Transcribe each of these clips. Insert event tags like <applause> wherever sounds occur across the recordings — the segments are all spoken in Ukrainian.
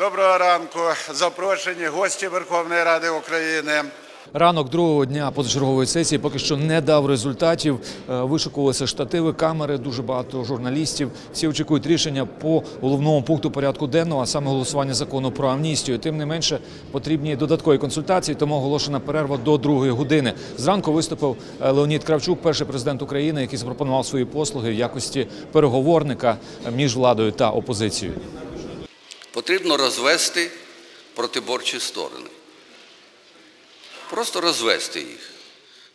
Доброго ранку, запрошені гості Верховної Ради України. Ранок другого дня позачергової сесії поки що не дав результатів. Е, Вишукувалися штативи, камери, дуже багато журналістів. Всі очікують рішення по головному пункту порядку денного, а саме голосування закону про амністію. Тим не менше потрібні додаткові консультації, тому оголошена перерва до другої години. Зранку виступив е, Леонід Кравчук, перший президент України, який запропонував свої послуги в якості переговорника між владою та опозицією. Потрібно розвести протиборчі сторони. Просто розвести їх,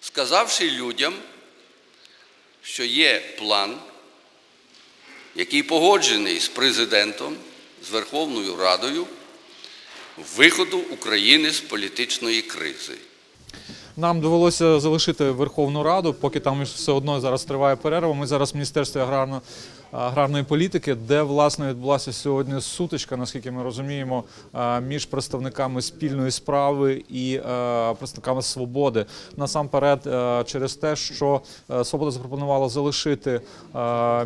сказавши людям, що є план, який погоджений з президентом, з Верховною Радою виходу України з політичної кризи. Нам довелося залишити Верховну Раду, поки там все одно зараз триває перерва. Ми зараз в Міністерстві аграрно, аграрної політики, де власне відбулася сьогодні сутичка, наскільки ми розуміємо, між представниками спільної справи і представниками свободи. Насамперед, через те, що свобода запропонувала залишити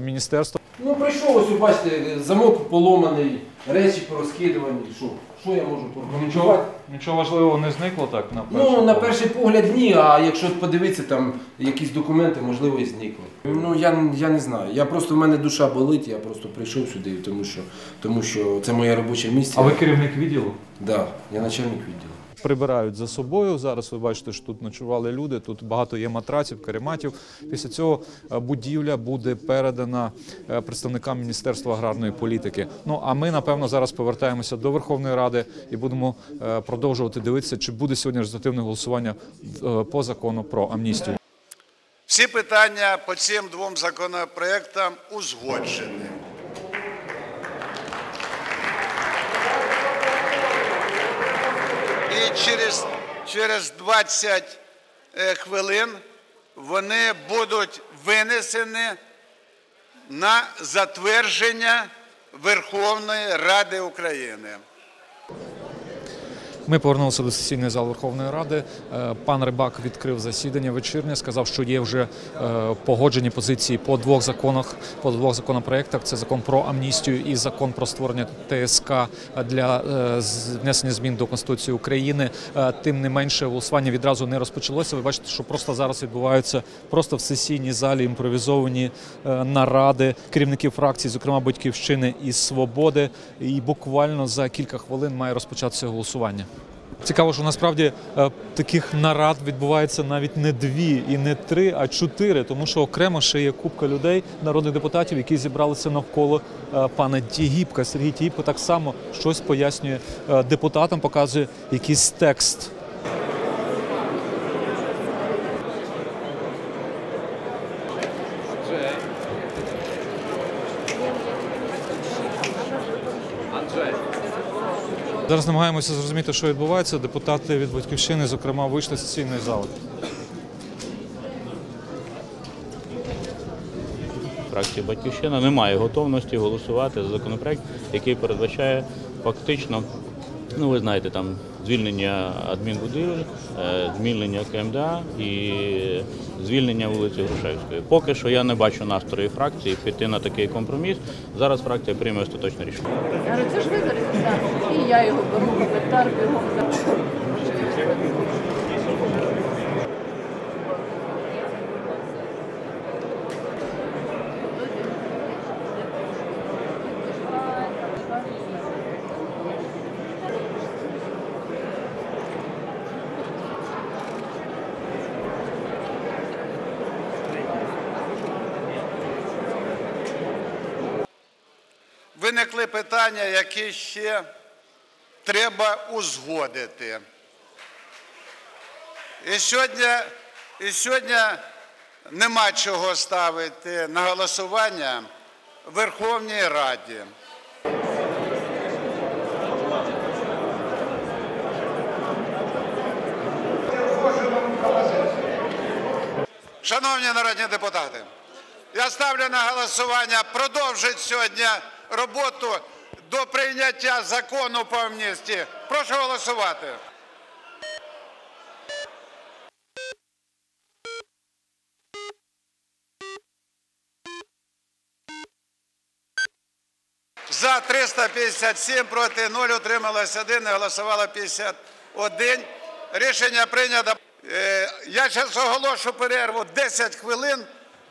міністерство. Ну прийшов, ось бачите, замок поломаний, речі порозкидувані. Що? Що я можу прокоментувати? Нічого важливого не зникло так на Ну, на перший погляд ні, а якщо подивитися там якісь документи, можливо, і зникли. Ну я, я не знаю. Я просто в мене душа болить, я просто прийшов сюди, тому що, тому що це моє робоче місце. А ви керівник відділу? Да, я начальник відділу. Прибирають за собою. Зараз ви бачите, що тут ночували люди. Тут багато є матраців, карематів. Після цього е, будівля буде передана е, представникам Міністерства аграрної політики. Ну а ми напевно зараз повертаємося до Верховної Ради і будемо е, продовжувати дивитися, чи буде сьогодні результативне голосування по закону про амністію. Всі питання по цим двом законопроектам узгоджені. Через, через 20 е, хвилин вони будуть винесені на затвердження Верховної Ради України. Ми повернулися до сесійної зали Верховної Ради. Е, Пан Рибак відкрив засідання вечірнє. Сказав, що є вже е, погоджені позиції по двох законах, по двох законопроектах. Це закон про амністію і закон про створення ТСК для е, внесення змін до Конституції України. Тим не менше, голосування відразу не розпочалося. Ви бачите, що просто зараз відбуваються просто в сесійній залі імпровізовані наради керівників фракцій, зокрема батьківщини і свободи. І буквально за кілька хвилин має розпочатися голосування. Цікаво, що насправді е, таких нарад відбувається навіть не дві і не три, а чотири, тому що окремо ще є купка людей, народних депутатів, які зібралися навколо е, пана Тігіпка. Сергій Тігіпко так само щось пояснює е, депутатам, показує якийсь текст. Зараз намагаємося зрозуміти, що відбувається. Депутати від батьківщини, зокрема, вийшли з сесійної зали. Фракція Батьківщина не має готовності голосувати за законопроект, який передбачає фактично, ну ви знаєте, там звільнення адмінбудівель, звільнення КМДА і звільнення вулиці Грушевської. Поки що я не бачу настрої фракції піти на такий компроміс. Зараз фракція прийме остаточне рішення. Це ж вибори. І я його беру, коментар бігом. Виникли питання, які ще треба узгодити. І сьогодні, і сьогодні нема чого ставити на голосування в Верховній Раді. Шановні народні депутати, я ставлю на голосування продовжити сьогодні роботу до прийняття закону по амністії. Прошу голосувати. За 357, проти 0, утрималось 1, не голосувало 51. Рішення прийнято. Е, Я зараз оголошу перерву 10 хвилин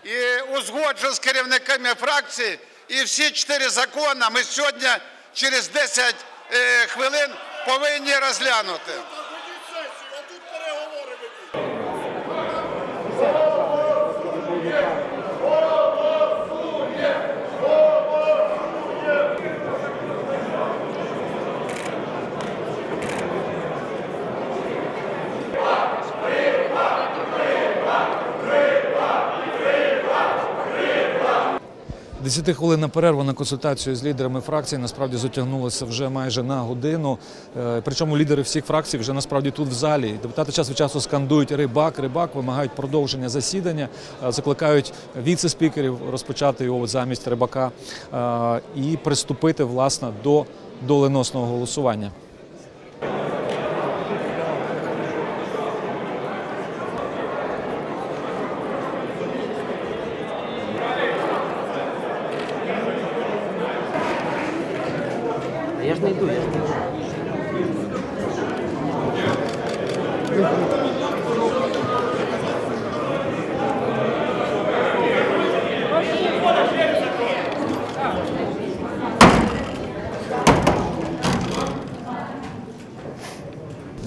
і узгоджу з керівниками фракцій. І всі чотири закони ми сьогодні через 10 е, хвилин повинні розглянути. Десятихвилинна перерва на консультацію з лідерами фракцій насправді затягнулася вже майже на годину. Е, Причому лідери всіх фракцій вже насправді тут в залі. Депутати час від часу скандують рибак, рибак, вимагають продовження засідання, е, закликають віце-спікерів розпочати його замість рибака е, і приступити власне до доленосного голосування.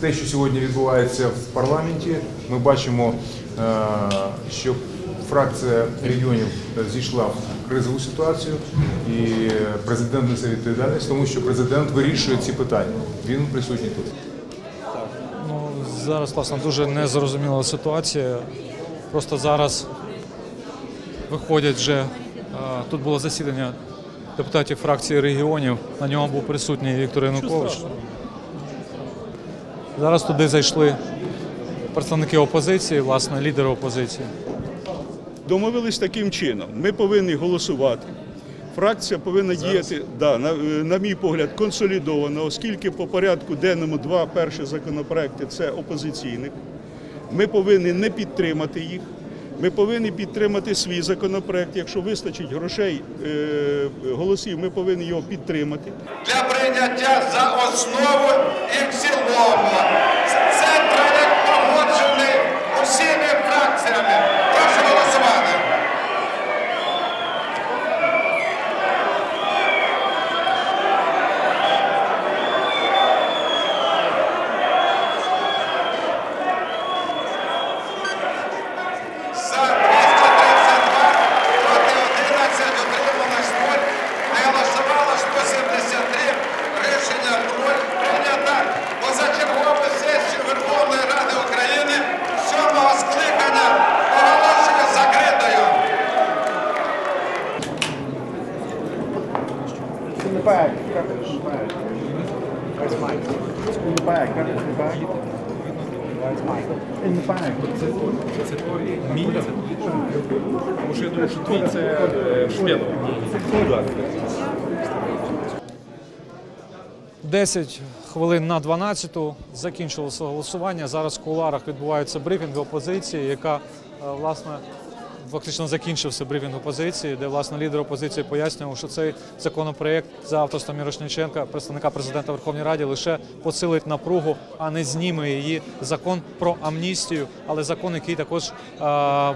Те, що сьогодні відбувається в парламенті, ми бачимо, е, що фракція регіонів зійшла в кризову ситуацію, і президент несе відповідальність, тому що президент вирішує ці питання. Він присутній тут. Ну, зараз, власне, дуже незрозуміла ситуація. Просто зараз виходять вже. е, Тут було засідання депутатів фракції регіонів. На ньому був присутній Віктор Янукович. Зараз туди зайшли представники опозиції, власне, лідери опозиції. домовились таким чином. Ми повинні голосувати. Фракція повинна діяти, да, на, на мій погляд, консолідовано, оскільки по порядку денному два перші законопроекти це опозиційних. Ми повинні не підтримати їх. Ми повинні підтримати свій законопроект. Якщо вистачить грошей, е, голосів, ми повинні його підтримати. для прийняття за основу і в цілому. Це проект погоджений усіми фракціями. Прошу голосувати. За 232, проти 11, утрималось 0, не голосувало 173, рішення 0 прийнято. Позачергову сесію Верховної Ради України сьомого скликання оголошую закритою. Bag, grab it in the bag. Where's Mike? In the bag. Where's Mike? In the bag. Тому що я думаю, що твій це шведов. 10 хвилин на 12 закінчилося голосування. Зараз в кулуарах відбувається брифінг опозиції, яка е, власне фактично закінчився брифінг опозиції, де власне лідер опозиції пояснював, що цей законопроект за авторством Мірошниченка, представника президента Верховній Раді, лише посилить напругу, а не зніме її закон про амністію, але закон, який також е,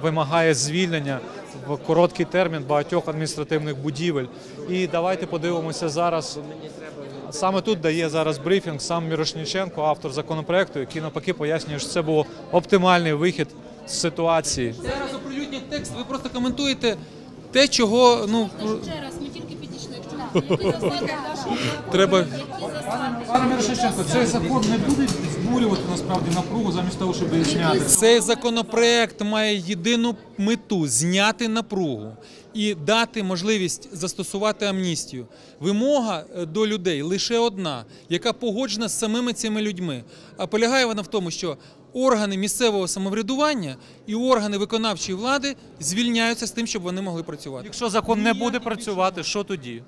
вимагає звільнення в короткий термін багатьох адміністративних будівель. І давайте подивимося зараз. Саме тут дає зараз брифінг сам Мірошніченко, автор законопроекту, який навпаки пояснює, що це був оптимальний вихід з ситуації. Зараз текст, ви просто коментуєте те, чого ну Ще раз, ми тільки підійшли. Які <laughs> засади нашого треба. Які засади? Пане Мірошниченко, цей закон не буде збурювати насправді напругу замість того, щоб її зняти. Цей законопроект має єдину мету зняти напругу і дати можливість застосувати амністію. Вимога е, до людей лише одна, яка погоджена з самими цими людьми. А полягає вона в тому, що органи місцевого самоврядування і органи виконавчої влади звільняються з тим, щоб вони могли працювати. Якщо закон не буде працювати, що тоді?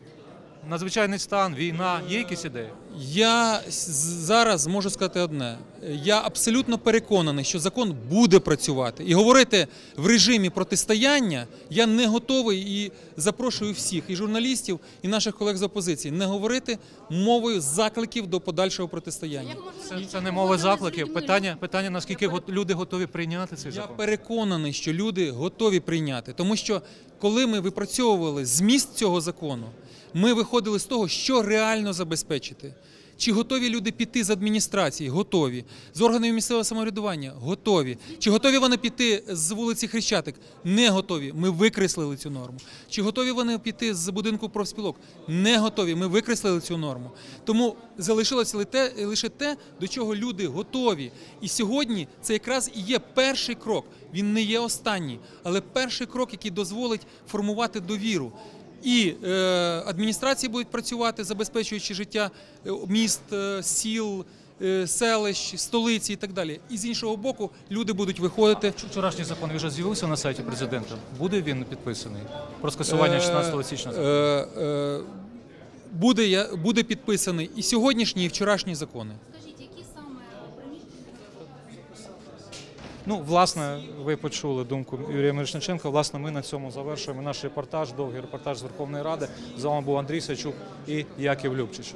Надзвичайний стан, війна. Є якісь ідеї? Я зараз можу сказати одне: я абсолютно переконаний, що закон буде працювати. І говорити в режимі протистояння я не готовий і запрошую всіх, і журналістів, і наших колег з опозиції, не говорити мовою закликів до подальшого протистояння. Це, це не мова закликів. Питання, питання наскільки го- люди готові прийняти цей Я переконаний, що люди готові прийняти, тому що коли ми випрацьовували зміст цього закону, ми виходили з того, що реально забезпечити. Чи готові люди піти з адміністрації? Готові. З органів місцевого самоврядування? Готові. Чи готові вони піти з вулиці Хрещатик? Не готові. Ми викреслили цю норму. Чи готові вони піти з будинку профспілок? Не готові. Ми викреслили цю норму. Тому залишилося ли лише те, до чого люди готові. І сьогодні це якраз і є перший крок. Він не є останній, але перший крок, який дозволить формувати довіру. І е, адміністрації будуть працювати, забезпечуючи життя е, міст, е, сіл, селищ, столиці і так далі. І з іншого боку, люди будуть виходити. Вчорашній закон вже з'явився на сайті президента. Буде він підписаний про скасування 16 січня? Буде, буде підписаний і сьогоднішній, і вчорашні закони. Скажіть, які саме приміщення? Ну, власне, ви почули думку Юрія Мирошниченка. Власне, ми на цьому завершуємо наш репортаж, довгий репортаж з Верховної Ради. З вами був Андрій Сачук і Яків Любчич.